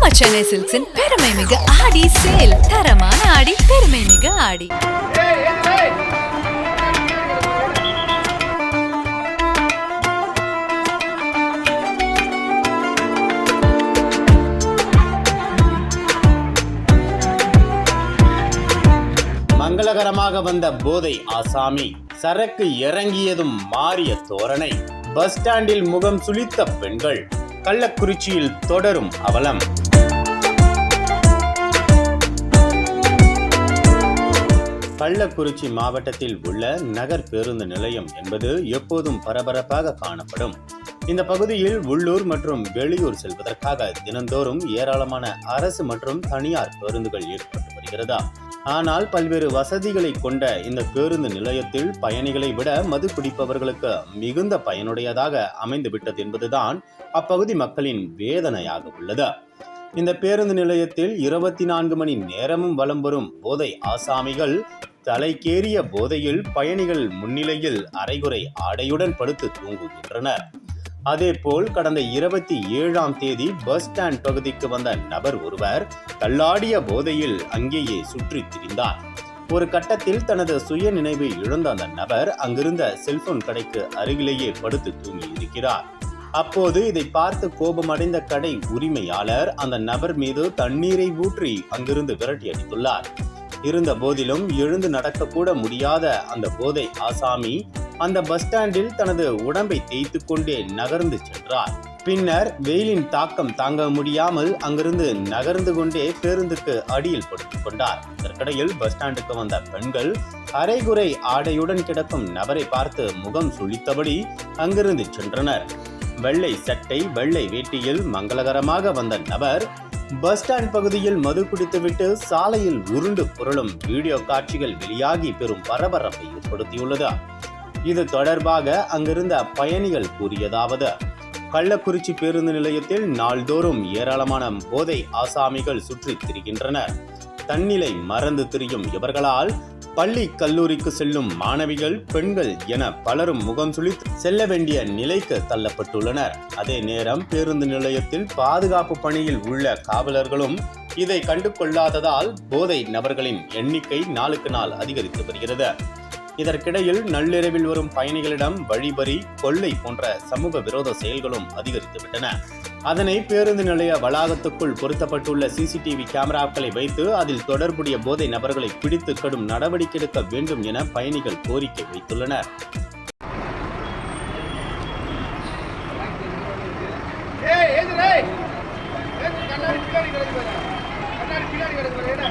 நம்ம சென்னை சில்க்ஸின் பெருமை மிக ஆடி சேல் தரமான ஆடி பெருமை மிக ஆடி. மங்களகரமாக வந்த போதை ஆசாமி சரக்கு இறங்கியதும் மாறிய தோரணை. பஸ் ஸ்டாண்டில் முகம் சுளித்த பெண்கள் கள்ளக்குறிச்சியில் தொடரும் அவலம். கள்ளக்குறிச்சி மாவட்டத்தில் உள்ள நகர் பேருந்து நிலையம் என்பது எப்போதும் பரபரப்பாக காணப்படும். இந்த பகுதியில் உள்ளூர் மற்றும் வெளியூர் செல்வதற்காக தினந்தோறும் ஏராளமான அரசு மற்றும் தனியார் பேருந்துகள் ஏற்பட்டு வருகிறதா? ஆனால் பல்வேறு வசதிகளை கொண்ட இந்த பேருந்து நிலையத்தில் பயணிகளை விட மது குடிப்பவர்களுக்கு மிகுந்த பயனுடையதாக அமைந்துவிட்டது என்பதுதான் அப்பகுதி மக்களின் வேதனையாக உள்ளது. இந்த பேருந்து நிலையத்தில் இருபத்தி நான்கு மணி நேரமும் வலம் வரும் போதை ஆசாமிகள் தலைக்கேறிய போதையில் பயணிகள் முன்னிலையில் அரைகுறை ஆடையுடன் படுத்து தூங்குகின்றனர். அதேபோல் கடந்த இருபத்தி ஏழாம் தேதி பஸ் ஸ்டாண்ட் பகுதிக்கு வந்த நபர் ஒருவர் தள்ளாடிய போதையில் அங்கேயே சுற்றித் திரிந்தார். ஒரு கட்டத்தில் தனது சுய நினைவை இழந்த அந்த நபர் அங்கிருந்த செல்போன் கடைக்கு அருகிலேயே படுத்து தூங்கி இருக்கிறார் அப்போது இதை பார்த்து கோபமடைந்த கடை உரிமையாளர் அந்த நபர் மீது தண்ணீரை ஊற்றி அங்கிருந்து விரட்டி அடித்துள்ளார். இருந்த போதிலும் எழுந்து நடக்கக்கூட முடியாத அந்த போதை ஆசாமி அந்த பஸ் ஸ்டாண்டில் தனது உடம்பை தேய்த்து கொண்டே நகர்ந்து சென்றார். பின்னர் வெயிலின் தாக்கம் தாங்க முடியாமல் அங்கிருந்து நகர்ந்து கொண்டே பேருந்துக்கு அடியில் படுத்துக் கொண்டார். இதற்கிடையில் பஸ் ஸ்டாண்டுக்கு வந்த பெண்கள் அரைகுறை ஆடையுடன் கிடக்கும் நபரை பார்த்து முகம் சுளித்தபடி அங்கிருந்து சென்றனர். வெள்ளை சட்டை வெள்ளை வேட்டியில் மங்களகரமாக வந்த நபர் பஸ் ஸ்டாண்ட் பகுதியில் மது குடித்துவிட்டு சாலையில் உருண்டு புரளும் வீடியோ காட்சிகள் வெளியாகி பெரும் பரபரப்பை ஏற்படுத்தியுள்ளது. இது தொடர்பாக அங்கிருந்த பயணிகள் கூறியதாவது கள்ளக்குறிச்சி பேருந்து நிலையத்தில் நாள்தோறும் ஏராளமான போதை ஆசாமிகள் சுற்றித் திரிகின்றனர். தன்னிலை மறந்து திரியும் இவர்களால் பள்ளி கல்லூரிக்கு செல்லும் மாணவிகள் பெண்கள் என பலரும் முகம் சுழித்து செல்ல வேண்டிய நிலைக்கு தள்ளப்பட்டுள்ளனர். அதே நேரம் பேருந்து நிலையத்தில் பாதுகாப்பு பணியில் உள்ள காவலர்களும் இதை கண்டு கொள்ளாததால் போதை நபர்களின் எண்ணிக்கை நாளுக்கு நாள் அதிகரித்து வருகிறது. இதற்கிடையில் நள்ளிரவில் வரும் பயணிகளிடம் வழிபறி கொள்ளை போன்ற சமூக விரோத செயல்களும் அதிகரித்துவிட்டன அதனை பேருந்து நிலைய வளாகத்துக்குள் பொருத்தப்பட்டுள்ள சிசிடிவி கேமராக்களை வைத்து அதில் தொடர்புடைய போதை நபர்களை பிடித்து கடும் நடவடிக்கை எடுக்க வேண்டும் என பயணிகள் கோரிக்கை வைத்துள்ளனர். ஏய் ஏதுடா? கண்ணாடி பின்னாடி கிடக்கு பாரு. கண்ணாடி பின்னாடி கிடக்கு பாரு. ஏடா?